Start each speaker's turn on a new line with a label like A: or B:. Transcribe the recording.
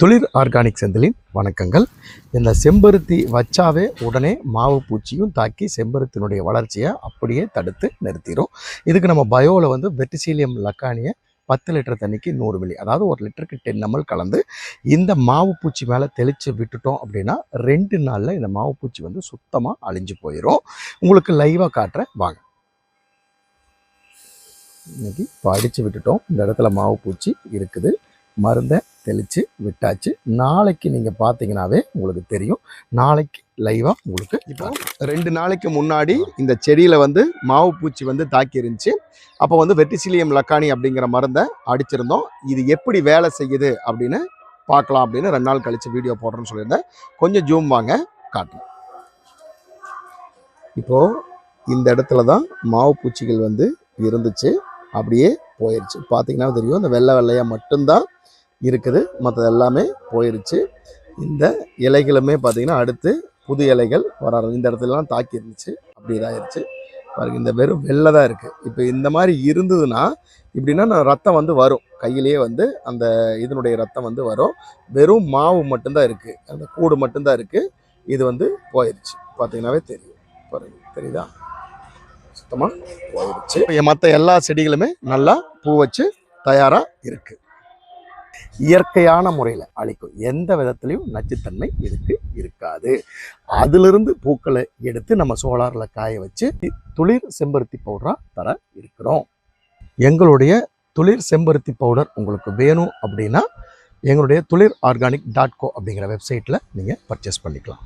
A: துளிர் ஆர்கானிக் செந்திலின் வணக்கங்கள். இந்த செம்பருத்தி வச்சாவே உடனே மாவு பூச்சியும் தாக்கி செம்பருத்தினுடைய வளர்ச்சியை அப்படியே தடுத்து நிறுத்திடும் இதுக்கு நம்ம பயோவில் வந்து வெட்டிசீலியம் லக்கானியை பத்து லிட்டர் தண்ணிக்கு நூறு மில்லி அதாவது ஒரு லிட்டருக்கு டென் எம்எல் கலந்து இந்த மாவு பூச்சி மேலே தெளித்து விட்டுட்டோம் அப்படின்னா ரெண்டு நாளில் இந்த மாவு பூச்சி வந்து சுத்தமாக அழிஞ்சு போயிடும் உங்களுக்கு லைவாக காட்டுறேன் வாங்க. இன்றைக்கி இப்போ அடித்து விட்டுட்டோம். இந்த இடத்துல மாவு பூச்சி இருக்குது. மருந்தை தெளித்து விட்டாச்சு. நாளைக்கு நீங்கள் பார்த்தீங்கன்னாவே உங்களுக்கு தெரியும். நாளைக்கு லைவாக உங்களுக்கு இப்போ ரெண்டு நாளைக்கு முன்னாடி இந்த செடியில் வந்து மாவு பூச்சி வந்து தாக்கி இருந்துச்சு அப்போ வந்து வெட்டிசிலியம் லக்கானி அப்படிங்கிற மருந்தை அடிச்சிருந்தோம். இது எப்படி வேலை செய்யுது அப்படின்னு பார்க்கலாம் அப்படின்னு ரெண்டு நாள் கழித்து வீடியோ போடுறேன்னு சொல்லியிருந்தேன். கொஞ்சம் ஜூம் வாங்க காட்டுறேன் இப்போது இந்த இடத்துல தான் மாவு பூச்சிகள் வந்து இருந்துச்சு. அப்படியே போயிடுச்சு பார்த்தீங்கன்னா தெரியும் இந்த வெள்ளை வெள்ளையாக மட்டும்தான் இருக்குது. மற்றது எல்லாமே போயிருச்சு. இந்த இலைகளுமே பார்த்தீங்கன்னா அடுத்து புது இலைகள் வர இந்த இடத்துலலாம் தாக்கி இருந்துச்சு. அப்படி இதாயிருச்சு பாருங்க இந்த வெறும் வெள்ளை தான் இருக்குது இப்போ இந்த மாதிரி இருந்ததுன்னா இப்படின்னா நான் ரத்தம் வந்து வரும். கையிலேயே வந்து அந்த இதனுடைய ரத்தம் வந்து வரும். வெறும் மாவு மட்டும்தான் இருக்குது அந்த கூடு மட்டும்தான் இருக்குது இது வந்து போயிருச்சு. பார்த்தீங்கன்னாவே தெரியும். பாருங்க தெரியுதா? சுத்தமாக போயிருச்சு. மற்ற எல்லா செடிகளுமே நல்லா பூ வச்சு தயாராக இருக்குது இயற்கையான முறையில் அழிக்கும். எந்த விதத்துலையும் நச்சுத்தன்மை இதுக்கு இருக்காது. அதிலிருந்து பூக்களை எடுத்து நம்ம சோலாரில் காய வச்சு துளிர் செம்பருத்தி பவுடராக தர இருக்கிறோம். எங்களுடைய துளிர் செம்பருத்தி பவுடர் உங்களுக்கு வேணும் அப்படின்னா எங்களுடைய துளிர் ஆர்கானிக் டாட் கோ அப்படிங்கிற வெப்சைட்டில் நீங்கள் பர்ச்சேஸ் பண்ணிக்கலாம்.